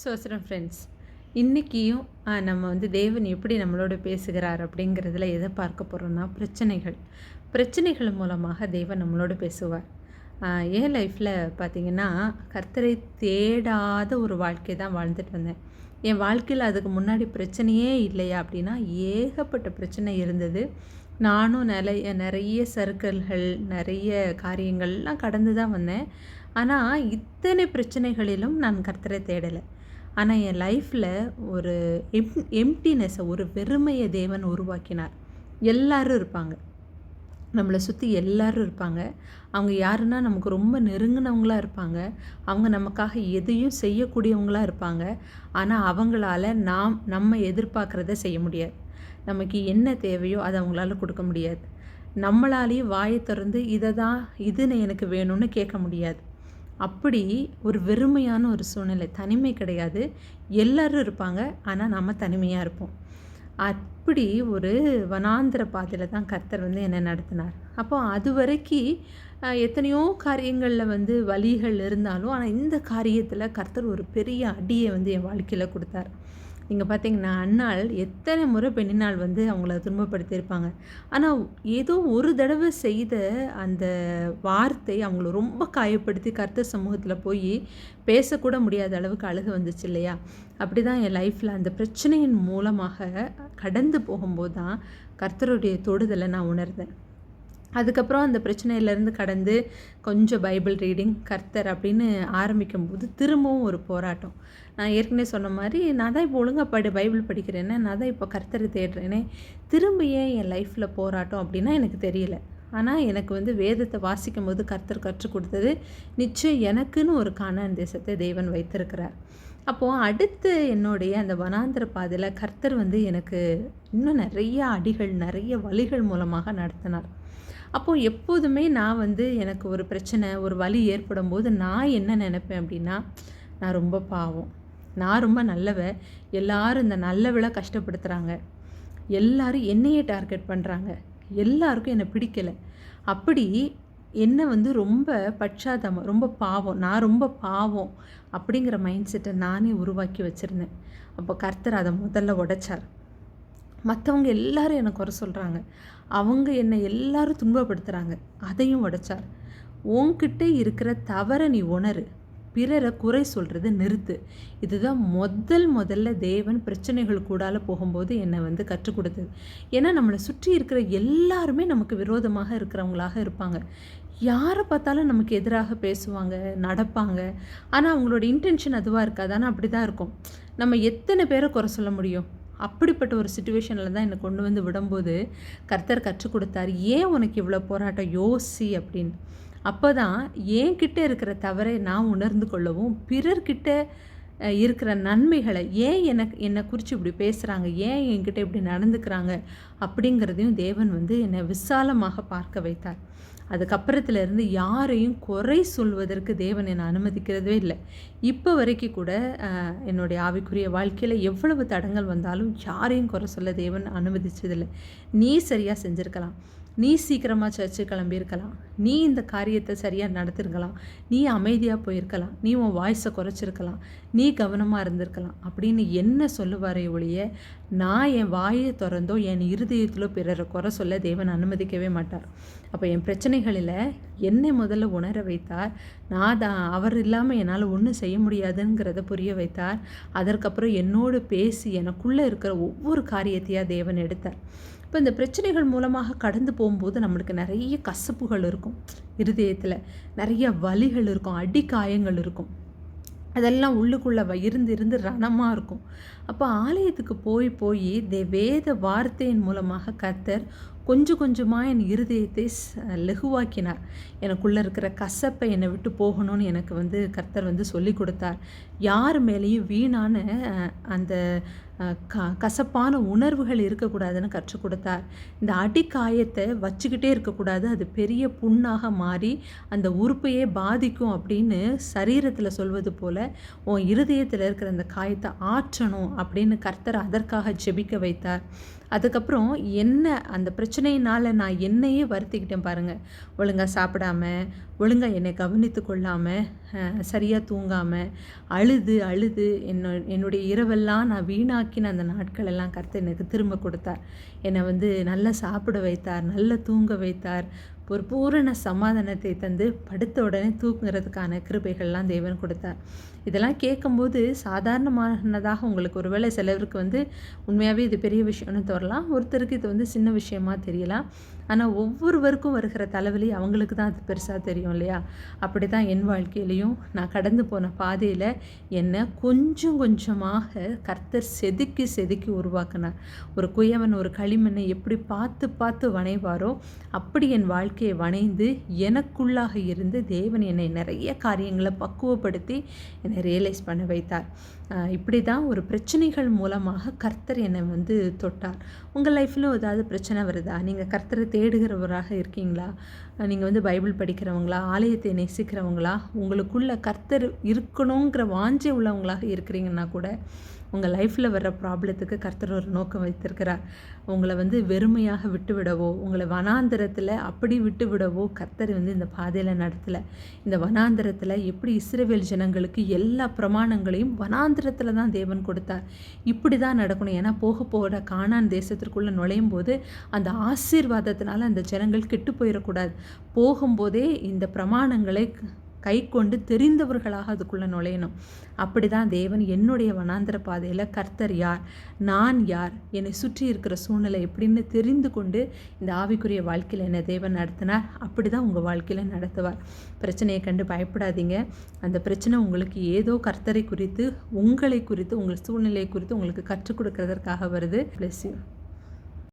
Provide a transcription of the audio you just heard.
சோசரம் friends இன்றைக்கியும் நம்ம வந்து தேவன் எப்படி நம்மளோட பேசுகிறார் அப்படிங்கிறதுல எதை பார்க்க போகிறோம்னா பிரச்சனைகள். பிரச்சனைகள் மூலமாக தேவன் நம்மளோட பேசுவார். என் லைஃப்பில் பார்த்தீங்கன்னா கர்த்தரை தேடாத ஒரு வாழ்க்கை தான் வாழ்ந்துட்டு வந்தேன். என் வாழ்க்கையில் அதுக்கு முன்னாடி பிரச்சனையே இல்லையா அப்படின்னா ஏகப்பட்ட பிரச்சனை இருந்தது. நானும் நிறைய நிறைய சர்க்கிள்கள் நிறைய காரியங்கள்லாம் கடந்து தான் வந்தேன். ஆனால் இத்தனை பிரச்சனைகளிலும் நான் கர்த்தரை தேடலை. ஆனால் என் லைஃப்பில் ஒரு எம் எம்டினஸை ஒரு வெறுமையை தேவன் உருவாக்கினார். எல்லாரும் இருப்பாங்க. நம்மளை சுற்றி எல்லாரும் இருப்பாங்க. அவங்க யாருன்னா நமக்கு ரொம்ப நெருங்கினவங்களாக இருப்பாங்க. அவங்க நமக்காக எதையும் செய்யக்கூடியவங்களாக இருப்பாங்க. ஆனால் அவங்களால நாம் நம்ம எதிர்பார்க்குறத செய்ய முடியாது. நமக்கு என்ன தேவையோ அதை அவங்களால கொடுக்க முடியாது. நம்மளாலேயும் வாயை திறந்து இதை தான் இதுன்னு எனக்கு வேணும்னு கேட்க முடியாது. அப்படி ஒரு வெறுமையான ஒரு சூழ்நிலை தனிமை கிடையாது. எல்லோரும் இருப்பாங்க ஆனால் நம்ம தனிமையாக இருப்போம். அப்படி ஒரு வனாந்திர பாதையில் தான் கர்த்தர் வந்து என்னை நடத்தினார். அப்போ அது வரைக்கும் எத்தனையோ காரியங்களில் வந்து வழிகள் இருந்தாலும் ஆனால் இந்த காரியத்தில் கர்த்தர் ஒரு பெரிய அடியை வந்து என் வாழ்க்கையில் கொடுத்தார். நீங்கள் பார்த்தீங்கன்னா அண்ணாள் எத்தனை முறை பெண்ணினால் வந்து அவங்கள துன்பப்படுத்தியிருப்பாங்க. ஆனால் ஏதோ ஒரு தடவை செய்த அந்த வார்த்தை அவங்கள ரொம்ப காயப்படுத்தி கர்த்தர் சமூகத்தில் போய் பேசக்கூட முடியாத அளவுக்கு அழுகு வந்துச்சு இல்லையா? அப்படி தான் என் லைஃப்பில் அந்த பிரச்சனையின் மூலமாக கடந்து போகும்போது தான் கர்த்தருடைய தொடுதலை நான் உணர்ந்தேன். அதுக்கப்புறம் அந்த பிரச்சனையிலேருந்து கடந்து கொஞ்சம் பைபிள் ரீடிங் கர்த்தர் அப்படின்னு ஆரம்பிக்கும்போது திரும்பவும் ஒரு போராட்டம். நான் ஏற்கனவே சொன்ன மாதிரி நான் தான் இப்போ ஒழுங்காக படி பைபிள் படிக்கிறேனே நான் தான் இப்போ கர்த்தரை தேடுறேனே திரும்ப ஏன் என் லைஃப்பில் போராட்டம்? அப்படின்னா எனக்கு தெரியல. ஆனால் எனக்கு வந்து வேதத்தை வாசிக்கும் போது கர்த்தர் கற்றுக் கொடுத்தது நிச்சயம் எனக்குன்னு ஒரு கானான் தேசத்தை தேவன் வைத்திருக்கிறார். அப்போது அடுத்து என்னுடைய அந்த வனாந்திர பாதையில் கர்த்தர் வந்து எனக்கு இன்னும் நிறைய அடிகள் நிறைய வழிகள் மூலமாக நடத்தினார். அப்போது எப்போதுமே நான் வந்து எனக்கு ஒரு பிரச்சனை ஒரு வலி ஏற்படும் போது நான் என்ன நினைப்பேன் அப்படின்னா நான் ரொம்ப பாவம். நான் ரொம்ப நல்லவ. எல்லாரும் இந்த நல்லவளை கஷ்டப்படுத்துகிறாங்க எல்லாரும் என்னையே டார்கெட் பண்ணுறாங்க எல்லாருக்கும் என்னை பிடிக்கலை. அப்படி என்னை வந்து ரொம்ப பட்சாதாபம் ரொம்ப பாவம் நான் ரொம்ப பாவம் அப்படிங்கிற மைண்ட் செட்டை நானே உருவாக்கி வச்சுருந்தேன். அப்போ கர்த்தர் அதை முதல்ல உடைச்சார். மற்றவங்க எல்லாரும் என்னை குறை சொல்கிறாங்க அவங்க என்னை எல்லாரும் துன்பப்படுத்துகிறாங்க அதையும் உடைச்சார். உன்கிட்ட இருக்கிற தவறை நீ உணரு. பிறரை குறை சொல்கிறத நிறுத்து. இதுதான் முதல் முதல்ல தேவன் பிரச்சனைகள் கூடால போகும்போது என்னை வந்து கற்றுக் கொடுத்தது. ஏன்னா நம்மளை சுற்றி இருக்கிற எல்லாருமே நமக்கு விரோதமாக இருக்கிறவங்களாக இருப்பாங்க. யாரை பார்த்தாலும் நமக்கு எதிராக பேசுவாங்க நடப்பாங்க. ஆனால் அவங்களோட இன்டென்ஷன் அதுவாக இருக்காது. ஆனால் அப்படி தான் இருக்கும். நம்ம எத்தனை பேரை குறை சொல்ல முடியும்? அப்படிப்பட்ட ஒரு சுச்சுவேஷனில் தான் என்னை கொண்டு வந்து விடும்போது கர்த்தர் கற்றுக் கொடுத்தார். ஏன் உனக்கு இவ்வளோ போராட்டம்? யோசி அப்படின்னு. அப்போ தான் என்கிட்ட இருக்கிற தவறை நான் உணர்ந்து கொள்ளவும் பிறர்கிட்ட இருக்கிற நன்மைகளை ஏன் எனக்கு என்னை குறித்து இப்படி பேசுகிறாங்க ஏன் என்கிட்ட இப்படி நடந்துக்கிறாங்க? அப்படிங்கிறதையும் தேவன் வந்து என்னை விசாலமாக பார்க்க வைத்தார். அதுக்கப்புறத்துல இருந்து யாரையும் குறை சொல்வதற்கு தேவன் என்னை அனுமதிக்கிறதே இல்லை. இப்போ வரைக்கும் கூட என்னுடைய ஆவிக்குரிய வாழ்க்கையில் எவ்வளவு தடங்கள் வந்தாலும் யாரையும் குறை சொல்ல தேவன் அனுமதிச்சதில்லை. நீ சரியாக செஞ்சுருக்கலாம். நீ சீக்கிரமாக சர்ச்சு கிளம்பியிருக்கலாம். நீ இந்த காரியத்தை சரியாக நடத்திருக்கலாம். நீ அமைதியாக போயிருக்கலாம். நீ உன் வாய்ஸை குறைச்சிருக்கலாம். நீ கவனமாக இருந்திருக்கலாம். அப்படின்னு என்ன சொல்லுவாரே ஒழிய நான் என் வாயை திறந்தோ என் இருதயத்திலோ பிறரை குறை சொல்ல தேவன் அனுமதிக்கவே மாட்டார். அப்போ என் பிரச்சனைகளில் என்னை முதல்ல உணர வைத்தார். நான் தான் அவர் இல்லாமல் என்னால் ஒன்றும் செய்ய முடியாதுங்கிறத புரிய வைத்தார். அதற்கப்புறம் என்னோடு பேசி எனக்குள்ளே இருக்கிற ஒவ்வொரு காரியத்தையாக தேவன் எடுத்தார். இப்போ இந்த பிரச்சனைகள் மூலமாக கடந்து போகும்போது நம்மளுக்கு நிறைய கசப்புகள் இருக்கும். இருதயத்தில் நிறைய வலிகள் இருக்கும் அடிக்காயங்கள் இருக்கும். அதெல்லாம் உள்ளுக்குள்ளே வ- இருந்து இருந்து ரணமாக இருக்கும். அப்போ ஆலயத்துக்கு போய் போய் தே வேத வார்த்தையின் மூலமாக கர்த்தர் கொஞ்சம் கொஞ்சமாக என் இருதயத்தை லெகுவாக்கினார். எனக்குள்ளே இருக்கிற கசப்பை என்னை விட்டு போகணும்னு எனக்கு வந்து கர்த்தர் வந்து சொல்லி கொடுத்தார். யார் மேலேயும் வீணான அந்த க கசப்பான உணர்வுகள் இருக்கக்கூடாதுன்னு கற்றுக் கொடுத்தார். இந்த அடிக்காயத்தை வச்சுக்கிட்டே இருக்கக்கூடாது. அது பெரிய புண்ணாக மாறி அந்த உறுப்பையே பாதிக்கும் அப்படின்னு சரீரத்தில் சொல்வது போல் உன் இருதயத்தில் இருக்கிற அந்த காயத்தை ஆற்றணும் அப்படின்னு கர்த்தர் அதற்காக ஜெபிக்க வைத்தார். அதுக்கப்புறம் என்ன அந்த பிரச்சனையினால் நான் என்னையே வருத்திக்கிட்டேன் பாருங்கள் ஒழுங்காக சாப்பிடாம ஒழுங்காக என்னை கவனித்து கொள்ளாமல் சரியாக தூங்காமல் அழுது அழுது என்னோ என்னுடைய இரவெல்லாம் நான் வீணாக்கின அந்த நாட்களெல்லாம் கருத்து எனக்கு திரும்ப கொடுத்தார். என்னை வந்து நல்லா சாப்பிட வைத்தார் நல்லா தூங்க வைத்தார். ஒரு பூரண சமாதானத்தை தந்து படுத்த உடனே தூங்குறதுக்கான கிருபைகள்லாம் தேவன் கொடுத்தார். இதெல்லாம் கேட்கும்போது சாதாரணமானதாக உங்களுக்கு ஒருவேளை சிலருக்கு வந்து உண்மையாகவே இது பெரிய விஷயம்னு தோறலாம் ஒருத்தருக்கு இது வந்து சின்ன விஷயமா தெரியலாம். ஆனால் ஒவ்வொருவருக்கும் வருகிற தலைவலி அவங்களுக்கு தான் அது பெருசாக தெரியும் இல்லையா? அப்படி தான் என் வாழ்க்கையிலையும் நான் கடந்து போன பாதையில் என்னை கொஞ்சம் கொஞ்சமாக கர்த்தர் செதுக்கி செதுக்கி உருவாக்கினார். ஒரு குயவன் ஒரு களிமண்ணை எப்படி பார்த்து பார்த்து வணைவாரோ அப்படி என் வாழ்க்கை வாழ்க்கையை வணைந்து எனக்குள்ளாக இருந்து தேவன் என்னை நிறைய காரியங்களை பக்குவப்படுத்தி என்னை ரியலைஸ் பண்ண வைத்தார். இப்படி தான் ஒரு பிரச்சனைகள் மூலமாக கர்த்தர் என்னை வந்து தொட்டார். உங்கள் லைஃப்பில் ஏதாவது பிரச்சனை வருதா? நீங்கள் கர்த்தரை தேடுகிறவராக இருக்கீங்களா? நீங்கள் வந்து பைபிள் படிக்கிறவங்களா? ஆலயத்தை நேசிக்கிறவங்களா? உங்களுக்குள்ள கர்த்தர் இருக்கணுங்கிற வாஞ்சை உள்ளவங்களாக இருக்கிறீங்கன்னா கூட உங்கள் லைஃப்பில் வர்ற ப்ராப்ளத்துக்கு கர்த்தர் ஒரு நோக்கம் வைத்திருக்கிறார். உங்களை வந்து வெறுமையாக விட்டு விடவோ உங்களை வனாந்திரத்தில் அப்படி விட்டு விடவோ கர்த்தர் வந்து இந்த பாதையில் நடத்தலை. இந்த வனாந்திரத்தில் எப்படி இஸ்ரேவேல் ஜனங்களுக்கு எல்லா பிரமாணங்களையும் வனாந்திரத்தில் தான் தேவன் கொடுத்தார். இப்படி தான் நடக்கணும். ஏன்னா போக போகிற காணான் தேசத்திற்குள்ளே நுழையும் போது அந்த ஆசீர்வாதத்தினால அந்த ஜனங்கள் கெட்டு போயிடக்கூடாது. போகும்போதே இந்த பிரமாணங்களை கை கொண்டு தெரிந்தவர்களாக அதுக்குள்ளே நுழையணும். அப்படி தான் தேவன் என்னுடைய வனாந்திர பாதையில் கர்த்தர் யார் நான் யார் என்னை சுற்றி இருக்கிற சூழ்நிலை எப்படின்னு தெரிந்து கொண்டு இந்த ஆவிக்குரிய வாழ்க்கையில் என்னை தேவன் நடத்தினார். அப்படி தான் உங்கள் வாழ்க்கையில் நடத்துவார். பிரச்சனையை கண்டு பயப்படாதீங்க. அந்த பிரச்சனை உங்களுக்கு ஏதோ கர்த்தரை குறித்து உங்களை குறித்து உங்கள் சூழ்நிலை குறித்து உங்களுக்கு கற்றுக் கொடுக்கறதற்காக வருது. Bless you